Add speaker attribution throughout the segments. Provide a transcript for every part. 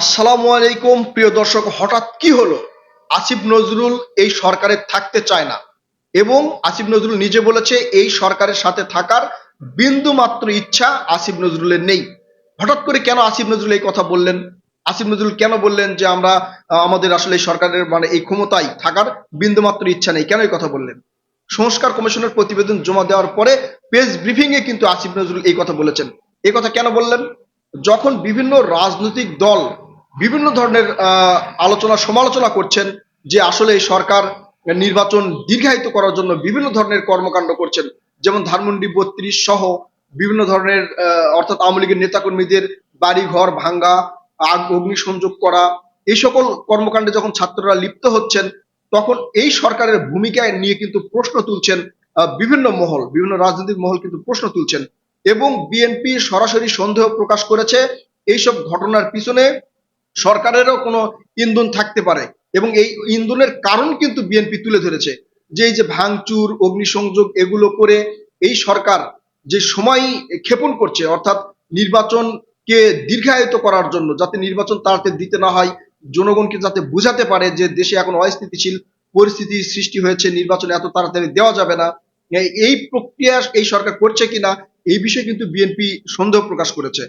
Speaker 1: আসসালামু আলাইকুম, প্রিয় দর্শক, হঠাৎ কি হলো? আসিফ নজরুল এই সরকারে থাকতে চায় না এবং আসিফ নজরুল নিজে বলেছে, এই সরকারের সাথে থাকার বিন্দু মাত্র ইচ্ছা আসিফ নজরুলের নেই। হঠাৎ করে কেন আসিফ নজরুল এই কথা বললেন? আসিফ নজরুল কেন বললেন যে আমরা আমাদের আসলে সরকারের মানে এই ক্ষমতায় থাকার বিন্দু মাত্র ইচ্ছা নেই? কেন এই কথা বললেন? সংস্কার কমিশনের প্রতিবেদন জমা দেওয়ার পরে পেজ ব্রিফিং এ কিন্তু আসিফ নজরুল এই কথা বলেছেন। এই কথা কেন বললেন? যখন বিভিন্ন রাজনৈতিক দল বিভিন্ন ধরনের আলোচনা, সমালোচনা করছেন যে আসলে এই সরকার নির্বাচন দীর্ঘায়িত করার জন্য বিভিন্ন ধরনের কর্মকাণ্ড করছেন। যেমন ধানমন্ডি বত্রিশ সহ বিভিন্ন ধরনের অর্থাৎ আওয়ামী লীগের নেতাকর্মীদের বাড়ি ঘর ভাঙ্গা, আগ অগ্নি সংযোগ করা, এই সকল কর্মকাণ্ডে যখন ছাত্ররা লিপ্ত হচ্ছেন, তখন এই সরকারের ভূমিকা নিয়ে কিন্তু প্রশ্ন তুলছেন বিভিন্ন মহল, বিভিন্ন রাজনৈতিক মহল কিন্তু প্রশ্ন তুলছেন। এবং বিএনপি সরাসরি সন্দেহ প্রকাশ করেছে, এইসব ঘটনার পিছনে সরকারেরও কোনো ইন্ধন থাকতে পারে এবং এই ইন্ধনের কারণ কিন্তু বিএনপি তুলে ধরেছে। যে এই যে ভাঙচুর, অগ্নিসংযোগ এগুলো করে এই সরকার যে সময় ক্ষেপণ করছে, অর্থাৎ নির্বাচনকে দীর্ঘায়িত করার জন্য, যাতে নির্বাচন তাড়াতাড়ি দিতে না হয়, জনগণকে যাতে বোঝাতে পারে যে দেশে এখন অস্থিতিশীল পরিস্থিতি সৃষ্টি হয়েছে, নির্বাচন এত তাড়াতাড়ি দেওয়া যাবে না, এই- প্রক্রিয়া এই সরকার করছে কিনা, এই বিষয়ে কিন্তু বিএনপি সন্দেহ প্রকাশ করেছে।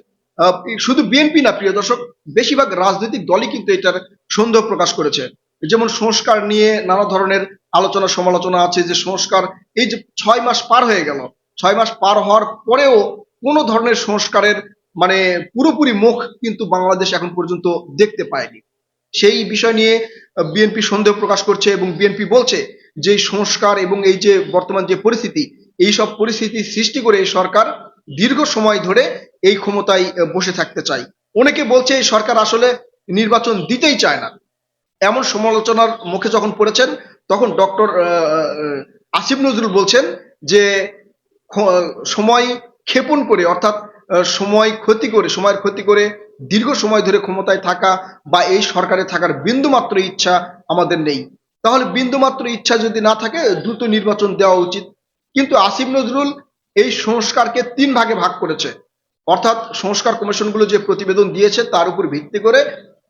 Speaker 1: শুধু বিএনপি না, প্রিয় দর্শক, বেশিরভাগ রাজনৈতিক দলই কিন্তু এটার সন্দেহ প্রকাশ করেছে। যেমন সংস্কার নিয়ে নানা ধরনের আলোচনা সমালোচনা আছে যে সংস্কার এই যে ছয় মাস পার হয়ে গেল, ছয় মাস পার হওয়ার পরেও কোনো ধরনের সংস্কারের মানে পুরোপুরি মুখ কিন্তু বাংলাদেশ এখন পর্যন্ত দেখতে পায়নি। সেই বিষয় নিয়ে বিএনপি সন্দেহ প্রকাশ করছে এবং বিএনপি বলছে যে সংস্কার এবং এই যে বর্তমান যে পরিস্থিতি এই সব পরিস্থিতি সৃষ্টি করে সরকার দীর্ঘ সময় ধরে এই ক্ষমতায় বসে থাকতে চাই। অনেকে বলছে, এই সরকার আসলে নির্বাচন দিতেই চায় না। এমন সমালোচনার মুখে যখন পড়েছেন, তখন ডক্টর আসিফ নজরুল বলছেন যে সময় ক্ষেপণ করে, অর্থাৎ সময় ক্ষতি করে, সময়ের ক্ষতি করে দীর্ঘ সময় ধরে ক্ষমতায় থাকা বা এই সরকারে থাকার বিন্দুমাত্র ইচ্ছা আমাদের নেই। তাহলে বিন্দুমাত্র ইচ্ছা যদি না থাকে, দ্রুত নির্বাচন দেওয়া উচিত। কিন্তু আসিফ নজরুল এই সংস্কারকে তিন ভাগে ভাগ করেছে। অর্থাৎ সংস্কার কমিশনগুলো যে প্রতিবেদন দিয়েছে তার উপর ভিত্তি করে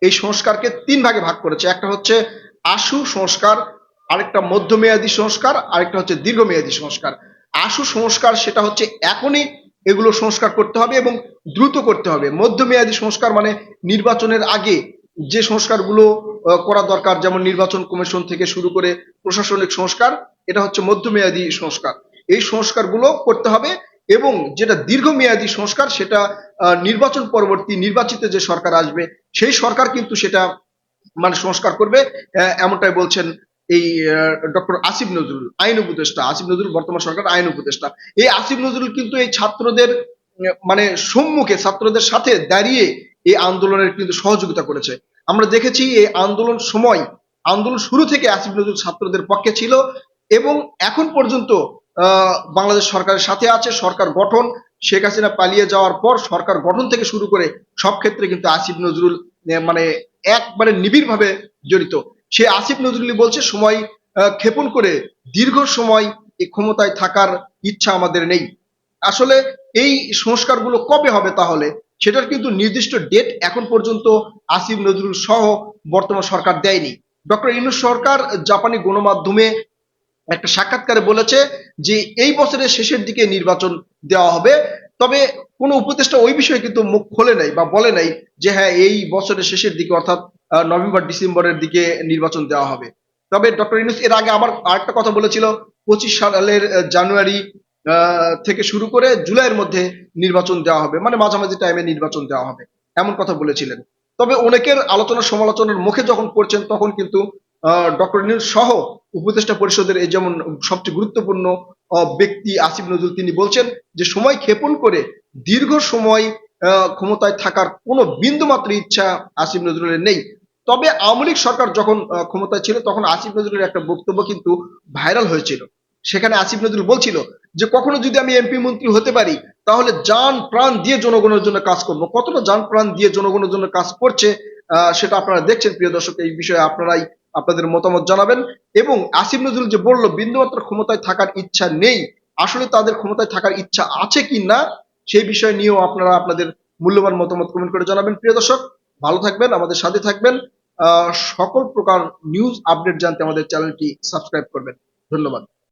Speaker 1: এই সংস্কারকে তিন ভাগে ভাগ করেছে। একটা হচ্ছে আশু সংস্কার, আরেকটা মধ্যমেয়াদী সংস্কার, আরেকটা হচ্ছে দীর্ঘমেয়াদী সংস্কার। আশু সংস্কার সেটা হচ্ছে এখনই এগুলো সংস্কার করতে হবে এবং দ্রুত করতে হবে। মধ্যমেয়াদী সংস্কার মানে নির্বাচনের আগে যে সংস্কারগুলো করা দরকার, যেমন নির্বাচন কমিশন থেকে শুরু করে প্রশাসনিক সংস্কার, এটা হচ্ছে মধ্যমেয়াদী সংস্কার। এই সংস্কারগুলো করতে হবে এবং যেটা দীর্ঘমেয়াদী সংস্কার, সেটা নির্বাচন পরবর্তী নির্বাচিত যে সরকার আসবে, সেই সরকার কিন্তু সেটা মানে সংস্কার করবে। এমনটাই বলছেন এই ডক্টর আসিফ নজরুল, আইন উপদেষ্টা। আসিফ নজরুল বর্তমান সরকার আইন উপদেষ্টা। এই আসিফ নজরুল কিন্তু এই ছাত্রদের মানে সম্মুখে ছাত্রদের সাথে দাঁড়িয়ে এই আন্দোলনের কিন্তু সহযোগিতা করেছে। আমরা দেখেছি এই আন্দোলন সময়, আন্দোলন শুরু থেকে আসিফ নজরুল ছাত্রদের পক্ষে ছিল এবং এখন পর্যন্ত বাংলাদেশ সরকারের সাথে আছে, সরকার গঠন। শেখ হাসিনা পালিয়ে যাওয়ার পর সরকার গঠন থেকে শুরু করে সব ক্ষেত্রে কিন্তু আসিফ নজরুল মানে একবারে নিবিড় ভাবে জড়িত। সে আসিফ নজরুলি বলছে, সময় ক্ষেপণ করে দীর্ঘ সময় এই ক্ষমতায় থাকার ইচ্ছা আমাদের নেই। আসলে এই সংস্কারগুলো কবে হবে তাহলে? সেটার কিন্তু নির্দিষ্ট ডেট এখন পর্যন্ত আসিফ নজরুল সহ বর্তমান সরকার দেয়নি। ডক্টর ইনুস সরকার জাপানি গণমাধ্যমে একটা সাক্ষাৎকারে বলেছে যে এই বছরের শেষের দিকে নির্বাচন দেওয়া হবে। তবে কোনো উপদেষ্টা ওই বিষয়ে কিন্তু মুখ খোলে নাই বা বলে নাই যে হ্যাঁ এই বছরের শেষের দিকে অর্থাৎ নভেম্বর, ডিসেম্বরের দিকে নির্বাচন দেওয়া হবে। তবে ডক্টর ইনুস এর আগে আবার আরেকটা কথা বলেছিল, পঁচিশ সালের জানুয়ারি থেকে শুরু করে জুলাইয়ের মধ্যে নির্বাচন দেওয়া হবে। মানে মাঝামাঝি টাইমে নির্বাচন দেওয়া হবে, এমন কথা বলেছিলেন। তবে অনেকের আলোচনা সমালোচনার মুখে যখন পড়ছেন তখন কিন্তু ডক্টর ইনুস সহ উপদেষ্টা পরিষদের এই যেমন সবচেয়ে গুরুত্বপূর্ণ ব্যক্তি আসিফ নজরুল তিনি বলছেন যে সময় ক্ষেপণ করে দীর্ঘ সময় ক্ষমতায় থাকার কোনো বিন্দু মাত্র ইচ্ছা আসিফ নজরুলের নেই। তবে আওয়ামী লীগ সরকার যখন ক্ষমতায় ছিল তখন আসিফ নজরুলের একটা বক্তব্য কিন্তু ভাইরাল হয়েছিল। সেখানে আসিফ নজরুল বলছিল যে, কখনো যদি আমি এমপি মন্ত্রী হতে পারি, তাহলে যান প্রাণ দিয়ে জনগণের জন্য কাজ করব। কতটা যান প্রাণ দিয়ে জনগণের জন্য কাজ করছে সেটা আপনারা দেখছেন, প্রিয় দর্শক, এই বিষয়ে আপনারাই আপনাদের মতামত জানাবেন। এবং আসিফ নজরুল যে বলল, বিন্দুমাত্র ক্ষমতায় থাকার ইচ্ছা নেই, আসলে তাদের ক্ষমতায় থাকার ইচ্ছা আছে কি না, সেই বিষয় নিয়েও আপনারা আপনাদের মূল্যবান মতামত কমেন্ট করে জানাবেন। প্রিয় দর্শক, ভালো থাকবেন, আমাদের সাথে থাকবেন। সকল প্রকার নিউজ আপডেট জানতে আমাদের চ্যানেলটি সাবস্ক্রাইব করবেন। ধন্যবাদ।